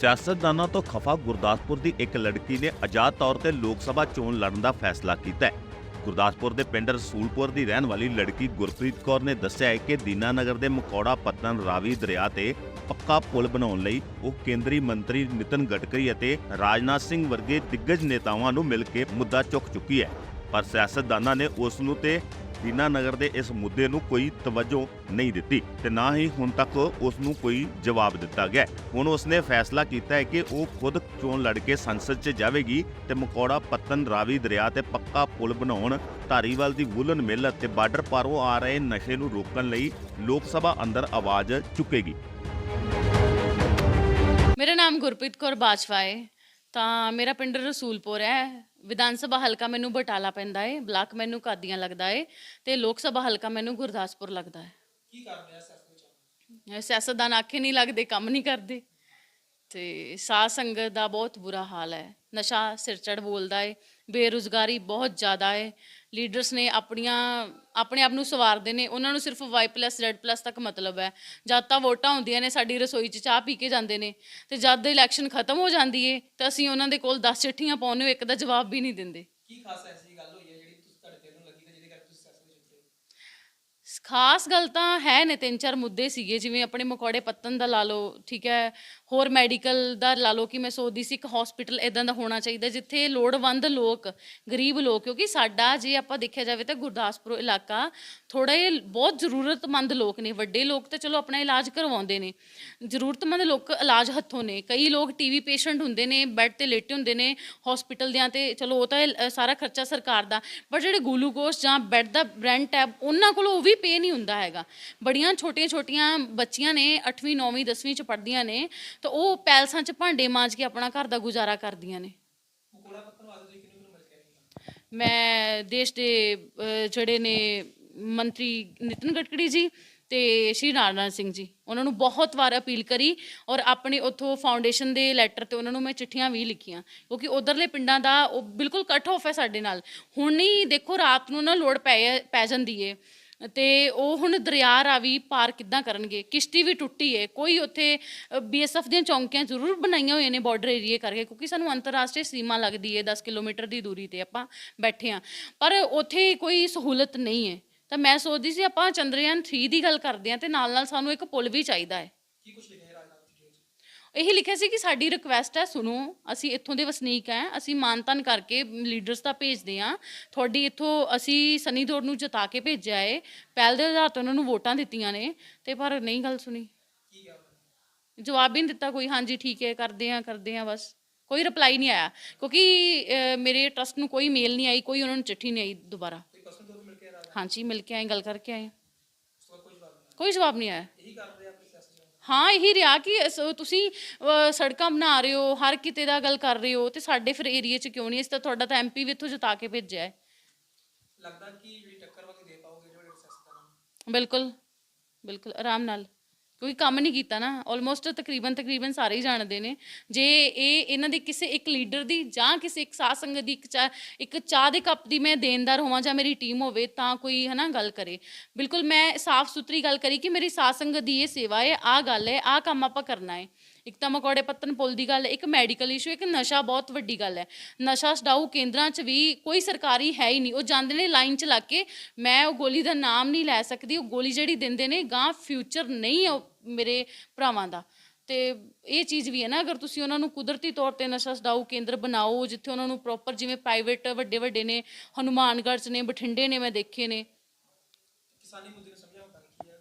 ਸਿਆਸਤਦਾਨਾਂ ਤੋਂ ਖਫਾ ਗੁਰਦਾਸਪੁਰ ਦੀ ਇੱਕ ਲੜਕੀ ਨੇ ਆਜ਼ਾਦ ਤੌਰ ਤੇ ਲੋਕ ਸਭਾ ਚੋਣ ਲੜਨ ਦਾ ਫੈਸਲਾ ਕੀਤਾ ਹੈ। ਗੁਰਦਾਸਪੁਰ ਦੇ ਪਿੰਡ ਰਸੂਲਪੁਰ ਦੀ ਰਹਿਣ ਵਾਲੀ ਲੜਕੀ ਗੁਰਪ੍ਰੀਤ ਕੌਰ ਨੇ ਦੱਸਿਆ ਹੈ ਕਿ ਦੀਨਾਨਗਰ ਦੇ ਮਕੌੜਾ ਪੱਤਨ ਰਾਵੀ ਦਰਿਆ ਤੇ ਪੱਕਾ ਪੁਲ ਬਣਾਉਣ ਲਈ ਉਹ ਕੇਂਦਰੀ ਮੰਤਰੀ ਨਿਤਨ ਗਡਕਰੀ ਅਤੇ ਰਾਜਨਾਥ ਸਿੰਘ ਵਰਗੇ ਦਿੱਗਜ ਨੇਤਾਵਾਂ ਨੂੰ ਮਿਲ ਕੇ ਮੁੱਦਾ ਚੁੱਕ ਚੁੱਕੀ ਹੈ। ਪਰ ਸਿਆਸਤਦਾਨਾਂ ਨੇ ਉਸ ਨੂੰ ਤੇ ਦੀਨਾਨਗਰ ਦੇ ਇਸ ਮੁੱਦੇ ਨੂੰ ਕੋਈ ਤਵੱਜੋ ਨਹੀਂ ਦਿੱਤੀ ਤੇ ਨਾ ਹੀ ਹੁਣ ਤੱਕ ਉਸ ਨੂੰ ਕੋਈ ਜਵਾਬ ਦਿੱਤਾ ਗਿਆ। ਹੈ। ਹੁਣ ਉਸਨੇ ਫੈਸਲਾ ਕੀਤਾ ਹੈ ਕਿ ਉਹ ਖੁਦ ਚੋਣ ਲੜ ਕੇ ਸੰਸਦ 'ਚ ਜਾਵੇਗੀ ਤੇ ਮਕੌੜਾ ਪੱਤਨ ਰਾਵੀ ਦਰਿਆ ਤੇ ਪੱਕਾ ਪੁਲ ਬਣਾਉਣ, ਧਾਰੀਵਾਲ ਦੀ ਵੂਲਨ ਮਿਲ ਅਤੇ ਬਾਰਡਰ ਪਾਰੋਂ ਆ ਰਹੇ ਨਸ਼ੇ ਨੂੰ ਰੋਕਣ ਲਈ ਲੋਕ ਸਭਾ ਅੰਦਰ ਆਵਾਜ਼ ਚੁੱਕੇਗੀ। ਮੇਰਾ ਨਾਮ ਗੁਰਪ੍ਰੀਤ ਕੌਰ ਬਾਜਵਾ ਹੈ ਤਾਂ ਮੇਰਾ ਪਿੰਡ ਰਸੂਲਪੁਰ ਹੈ। ਵਿਧਾਨ ਸਭਾ ਹਲਕਾ ਮੈਨੂੰ ਬਟਾਲਾ ਪੈਂਦਾ ਹੈ ਬਲਾਕ ਮੈਨੂੰ ਕਾਦੀਆਂ ਲੱਗਦਾ ਹੈ ਤੇ ਲੋਕ ਸਭਾ ਹਲਕਾ ਮੈਨੂੰ ਗੁਰਦਾਸਪੁਰ ਲੱਗਦਾ ਹੈ ਕੀ ਕਰ ਰਿਹਾ ਸਿਆਸਤ ਵਿੱਚ ਸਿਆਸਤਦਾਨ ਆਖੇ ਨਹੀਂ ਲੱਗਦੇ ਕੰਮ ਨਹੀਂ ਕਰਦੇ। ਤੇ ਸਾਧ ਸੰਗਤ ਦਾ ਬਹੁਤ ਬੁਰਾ ਹਾਲ ਹੈ। ਨਸ਼ਾ ਸਿਰ ਚੜ ਬੋਲਦਾ ਹੈ ਬੇਰੁਜ਼ਗਾਰੀ ਬਹੁਤ ਜ਼ਿਆਦਾ ਹੈ ਲੀਡਰਸ ਨੇ ਆਪਣੀਆਂ ਆਪਣੇ ਆਪ ਨੂੰ ਸਵਾਰਦੇ ਨੇ, ਉਹਨਾਂ ਨੂੰ ਸਿਰਫ Y+ Z+ ਤੱਕ ਮਤਲਬ ਹੈ। ਜਦ ਤਾਂ ਵੋਟਾਂ ਹੁੰਦੀਆਂ ਨੇ, ਸਾਡੀ ਰਸੋਈ 'ਚ ਚਾਹ ਪੀ ਕੇ ਜਾਂਦੇ ਨੇ, ਤੇ ਜਦ ਇਲੈਕਸ਼ਨ ਖਤਮ ਹੋ ਜਾਂਦੀ ਏ, ਤਾਂ ਅਸੀਂ ਉਹਨਾਂ ਦੇ ਕੋਲ 10 ਚਿੱਠੀਆਂ ਪਾਉਂਦੇ ਹੋ ਇੱਕ ਦਾ ਜਵਾਬ ਵੀ ਨਹੀਂ ਦਿੰਦੇ। ਕੀ ਖਾਸ ਐਸੀ ਗੱਲ ਹੋਈ ਹੈ ਜਿਹੜੀ ਤੁਸੀਂ ਤੁਹਾਡੇ ਦਿਲ ਨੂੰ ਲੱਗੀ ਤੇ ਜਿਹਦੇ ਕਰਕੇ ਤੁਸੀਂ ਸਿਆਸਤ ਵਿੱਚ ਉਤਰੇ ਖਾਸ ਗੱਲ ਤਾਂ ਹੈ ਨੇ, ਤਿੰਨ ਚਾਰ ਮੁੱਦੇ ਸੀਗੇ, ਜਿਵੇਂ ਆਪਣੇ ਮਕੌੜੇ ਪੱਤਨ ਦਾ ਲਾ ਲਓ, ਠੀਕ ਹੈ, ਹੋਰ ਮੈਡੀਕਲ ਦਾ ਲਾ ਲਓ ਕਿ ਮੈਂ ਸੋਚਦੀ ਸੀ ਇੱਕ ਹਸਪੀਟਲ ਇਦਾਂ ਦਾ ਹੋਣਾ ਚਾਹੀਦਾ, ਜਿੱਥੇ ਲੋੜਵੰਦ ਲੋਕ, ਗਰੀਬ ਲੋਕ, ਕਿਉਂਕਿ ਸਾਡਾ ਜੇ ਆਪਾਂ ਦੇਖਿਆ ਜਾਵੇ ਤਾਂ ਗੁਰਦਾਸਪੁਰ ਇਲਾਕਾ ਥੋੜਾ ਜਿਹਾ ਬਹੁਤ ਜ਼ਰੂਰਤਮੰਦ ਲੋਕ ਨੇ, ਵੱਡੇ ਲੋਕ ਤਾਂ ਚਲੋ ਆਪਣਾ ਇਲਾਜ ਕਰਵਾਉਂਦੇ ਨੇ, ਜ਼ਰੂਰਤਮੰਦ ਲੋਕ ਇਲਾਜ ਹੱਥੋਂ ਨੇ, ਕਈ ਲੋਕ ਟੀਵੀ ਪੇਸ਼ੈਂਟ ਹੁੰਦੇ ਨੇ ਬੈੱਡ ਤੇ ਲੇਟੇ ਹੁੰਦੇ ਨੇ ਹਸਪੀਟਲ ਦਿਆਂ ਤੇ ਚਲੋ ਉਹ ਤਾਂ ਸਾਰਾ ਖਰਚਾ ਸਰਕਾਰ ਦਾ, ਪਰ ਜਿਹੜੇ ਗਲੂਕੋਸ ਜਾਂ ਬੈੱਡ ਦਾ ਰੈਂਟ ਹੈ, ਉਹਨਾਂ ਕੋਲ ਉਹ ਵੀ ਪੇ ਨਹੀਂ ਹੁੰਦਾ ਹੈਗਾ। ਬੜੀਆਂ ਛੋਟੀਆਂ ਛੋਟੀਆਂ ਬੱਚੀਆਂ ਨੇ 8ਵੀਂ 9ਵੀਂ 10ਵੀਂ ਚ ਪੜ੍ਹਦੀਆਂ ਨੇ, ਤਾਂ ਉਹ ਪੈਲਸਾਂ ਚ ਭਾਂਡੇ ਮਾਂਜ ਕੇ ਆਪਣਾ ਘਰ ਦਾ ਗੁਜ਼ਾਰਾ ਕਰਦੀਆਂ ਨੇ। ਮੈਂ ਦੇਸ਼ ਦੇ ਜਿਹੜੇ ਨੇ ਮੰਤਰੀ ਨਿਤਨ ਗਡਕਰੀ ਜੀ ਤੇ ਸ਼੍ਰੀ ਰਾਜਨਾਥ ਸਿੰਘ ਜੀ, ਉਹਨਾਂ ਨੂੰ ਬਹੁਤ ਵਾਰ ਅਪੀਲ ਕਰੀ ਔਰ ਆਪਣੇ ਉਥੋਂ ਫਾਊਂਡੇਸ਼ਨ ਦੇ ਲੈਟਰ ਤੇ ਉਹਨਾਂ ਨੂੰ ਮੈਂ ਚਿੱਠੀਆਂ ਵੀ ਲਿਖੀਆਂ, ਕਿਉਂਕਿ ਉਧਰਲੇ ਪਿੰਡਾਂ ਦਾ ਉਹ ਬਿਲਕੁਲ ਕੱਟ ਆਫ ਹੈ ਸਾਡੇ ਨਾਲ। ਹੁਣ ਨਹੀਂ ਦੇਖੋ ਰਾਤ ਨੂੰ ਨਾ ਲੋੜ ਪੈ ਪੈ ਜਾਂਦੀ ਏ। ਤੇ ਉਹ ਹੁਣ ਦਰਿਆ ਰਾਵੀ ਪਾਰ ਕਿੱਦਾਂ ਕਰਨਗੇ? ਕਿਸ਼ਤੀ ਵੀ ਟੁੱਟੀ ਏ। ਕੋਈ ਉੱਥੇ ਬੀਐਸਐਫ ਦੀਆਂ ਚੌਂਕੀਆਂ ਜ਼ਰੂਰ ਬਣਾਈਆਂ ਹੋਈਆਂ ਨੇ ਬਾਰਡਰ ਏਰੀਏ ਕਰਕੇ, ਕਿਉਂਕਿ ਸਾਨੂੰ ਅੰਤਰਰਾਸ਼ਟਰੀ ਸੀਮਾ ਲੱਗਦੀ ਏ 10 ਕਿਲੋਮੀਟਰ ਦੀ ਦੂਰੀ ਤੇ ਆਪਾਂ ਬੈਠੇ ਆ। ਪਰ ਉੱਥੇ ਕੋਈ ਸਹੂਲਤ ਨਹੀਂ ਏ। ਤਾਂ ਮੈਂ ਸੋਚਦੀ ਸੀ ਆਪਾਂ ਚੰਦਰਯਾਨ 3 ਦੀ ਗੱਲ ਕਰਦੇ ਆ ਤੇ ਨਾਲ ਨਾਲ ਸਾਨੂੰ ਇੱਕ ਪੁਲ ਵੀ ਚਾਹੀਦਾ ਹੈ ਕੀ ਕੁਝ ਲਿਖਿਆ ਹੈ ਰਾਜਨਾਥ ਜੀ ਵਿੱਚ ਇਹੀ ਲਿਖਿਆ ਸੀ ਕਿ ਸਾਡੀ ਰਿਕੁਐਸਟ ਹੈ ਸੁਣੋ ਅਸੀਂ ਇੱਥੋਂ ਦੇ ਵਸਨੀਕ ਹੈ ਅਸੀਂ ਮਾਨਤਨ ਕਰਕੇ ਲੀਡਰਸ ਦਾ ਭੇਜਦੇ ਆ ਤੁਹਾਡੀ ਇੱਥੋਂ ਅਸੀਂ ਸਨੀ ਦੌੜ ਨੂੰ ਜਿਤਾ ਕੇ ਭੇਜਿਆ ਏ। ਪਹਿਲ ਦੇ ਆਧਾਰ ਤੇ ਉਹਨਾਂ ਨੂੰ ਵੋਟਾਂ ਦਿੱਤੀਆਂ ਨੇ। ਤੇ ਪਰ ਨਹੀਂ ਗੱਲ ਸੁਣੀ। ਜਵਾਬ ਹੀ ਨਹੀਂ ਦਿੱਤਾ ਕੋਈ। ਹਾਂਜੀ ਠੀਕ ਹੈ ਕਰਦੇ ਆ ਕਰਦੇ ਆ ਬਸ। ਕੋਈ ਰਿਪਲਾਈ ਨਹੀਂ ਆਇਆ। ਕਿਉਂਕਿ ਮੇਰੇ ਟਰਸਟ ਨੂੰ ਕੋਈ ਮੇਲ ਨਹੀਂ ਆਈ ਕੋਈ ਉਹਨਾਂ ਨੂੰ ਚਿੱਠੀ ਨਹੀਂ ਆਈ ਦੁਬਾਰਾ। ਹਾਂਜੀ ਮਿਲ ਕੇ ਆਏ ਗੱਲ ਕਰਕੇ ਆਏ। ਕੋਈ ਜਵਾਬ ਨਹੀਂ ਆਇਆ? ਹਾਂ ਇਹੀ ਰਿਹਾ ਕਿ ਅਸ- ਤੁਸੀਂ ਅ, ਸੜਕਾਂ ਬਣਾ ਰਹੇ ਹੋ ਹਰ ਕਿਤੇ ਦਾ ਗੱਲ ਕਰ ਰਹੇ ਹੋ ਤੇ ਸਾਡੇ ਫਿਰ ਏਰੀਆ 'ਚ ਕਿਉਂ ਨਹੀਂ? ਇਸ ਤਾਂ ਤੁਹਾਡਾ ਤਾਂ ਐਮਪੀ ਵੀ ਇੱਥੋਂ ਜਿਤਾ ਕੇ ਭੇਜਿਆ ਹੈ। ਲੱਗਦਾ ਕਿ ਜਿਹੜੀ ਟੱਕਰ ਵਾਲੀ ਦੇ ਪਾਓਗੇ ਜਿਹੜੇ ਸਿਆਸਤਦਾਨਾਂ ਨੂੰ? ਬਿਲਕੁਲ ਬਿਲਕੁਲ ਆਰਾਮ ਨਾਲ। ਕੋਈ ਕੰਮ ਨਹੀਂ ਕੀਤਾ ਨਾ ਆਲਮੋਸਟ ਤਕਰੀਬਨ ਤਕਰੀਬਨ ਸਾਰੇ ਹੀ ਜਾਣਦੇ ਨੇ। ਜੇ ਇਹ ਇਹਨਾਂ ਦੇ ਕਿਸੇ ਇੱਕ ਲੀਡਰ ਦੀ ਜਾਂ ਕਿਸੇ ਇੱਕ ਸਾਧ ਸੰਗਤ ਦੀ ਇੱਕ ਚਾਹ ਇੱਕ ਚਾਹ ਦੇ ਕੱਪ ਦੀ ਮੈਂ ਦੇਣਦਾਰ ਹੋਵਾਂ ਜਾਂ ਮੇਰੀ ਟੀਮ ਹੋਵੇ ਤਾਂ ਕੋਈ ਹਨਾ ਗੱਲ ਕਰੇ। ਬਿਲਕੁਲ ਮੈਂ ਸਾਫ਼ ਸੁਥਰੀ ਗੱਲ ਕਰੀ ਕਿ ਮੇਰੀ ਸਾਧ ਸੰਗਤ ਦੀ ਇਹ ਸੇਵਾ ਹੈ, ਆਹ ਗੱਲ ਹੈ, ਆਹ ਕੰਮ ਆਪਾਂ ਕਰਨਾ ਹੈ। ਇੱਕ ਤਾਂ ਮਕੌੜੇ ਪੱਤਨ ਪੁੱਲ ਦੀ ਗੱਲ ਹੈ, ਇੱਕ ਮੈਡੀਕਲ ਇਸ਼ੂ ਇੱਕ ਨਸ਼ਾ ਬਹੁਤ ਵੱਡੀ ਗੱਲ ਹੈ। ਨਸ਼ਾ ਛਡਾਊ ਕੇਂਦਰਾਂ 'ਚ ਵੀ ਕੋਈ ਸਰਕਾਰੀ ਹੈ ਹੀ ਨਹੀਂ। ਉਹ ਜਾਂਦੇ ਨੇ ਲਾਈਨ 'ਚ ਲੱਗ ਕੇ, ਮੈਂ ਉਹ ਗੋਲੀ ਦਾ ਨਾਮ ਨਹੀਂ ਲੈ ਸਕਦੀ, ਉਹ ਗੋਲੀ ਜਿਹੜੀ ਦਿੰਦੇ ਨੇ ਗਾਂ ਫਿਊਚਰ ਨਹੀਂ ਹੈ ਉਹ ਮੇਰੇ ਭਰਾਵਾਂ ਦਾ। ਤੇ ਇਹ ਚੀਜ਼ ਵੀ ਹੈ ਨਾ, ਅਗਰ ਤੁਸੀਂ ਉਹਨਾਂ ਨੂੰ ਕੁਦਰਤੀ ਤੌਰ ਤੇ ਨਸ਼ਾ ਛਡਾਊ ਕੇਂਦਰ ਬਣਾਓ, ਜਿੱਥੇ ਉਹਨਾਂ ਨੂੰ ਪ੍ਰੋਪਰ ਜਿਵੇਂ ਪ੍ਰਾਈਵੇਟ ਵੱਡੇ ਵੱਡੇ ਨੇ, ਹਨੂਮਾਨਗੜ੍ਹ 'ਚ ਨੇ, ਬਠਿੰਡੇ ਨੇ, ਮੈਂ ਦੇਖੇ ਨੇ। ਕਿਸਾਨੀ ਮੁੱਦੇ ਨੂੰ ਸਮਝਾਉਣ ਤਾਂ ਕੀ ਹੈ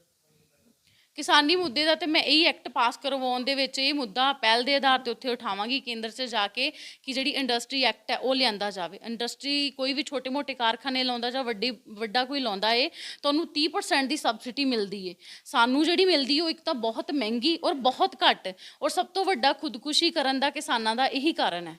ਕਿਸਾਨੀ ਮੁੱਦੇ ਦਾ ਤੇ ਮੈਂ ਇਹੀ ਐਕਟ ਪਾਸ ਕਰਵਾਉਣ ਦੇ ਵਿੱਚ ਇਹ ਮੁੱਦਾ ਪਹਿਲ ਦੇ ਆਧਾਰ ਤੇ ਉੱਥੇ ਉਠਾਵਾਂਗੀ, ਕੇਂਦਰ 'ਚ ਜਾ ਕੇ ਕਿ ਜਿਹੜੀ ਇੰਡਸਟਰੀ ਐਕਟ ਹੈ ਉਹ ਲਿਆਂਦਾ ਜਾਵੇ। ਇੰਡਸਟਰੀ ਕੋਈ ਵੀ ਛੋਟੇ-ਮੋਟੇ ਕਾਰਖਾਨੇ ਲਾਉਂਦਾ ਜਾਂ ਵੱਡੀ, ਵੱਡਾ ਕੋਈ ਲਾਉਂਦਾ ਏ, ਤਾਂ ਉਹਨੂੰ 30% ਦੀ ਸਬਸਿਡੀ ਮਿਲਦੀ ਏ। ਸਾਨੂੰ ਜਿਹੜੀ ਮਿਲਦੀ ਉਹ ਇੱਕ ਤਾਂ ਬਹੁਤ ਮਹਿੰਗੀ ਔਰ ਬਹੁਤ ਘੱਟ ਔਰ ਸਭ ਤੋਂ ਵੱਡਾ ਖੁਦਕੁਸ਼ੀ ਕਰਨ ਦਾ ਕਿਸਾਨਾਂ ਦਾ ਇਹੀ ਕਾਰਨ ਹੈ।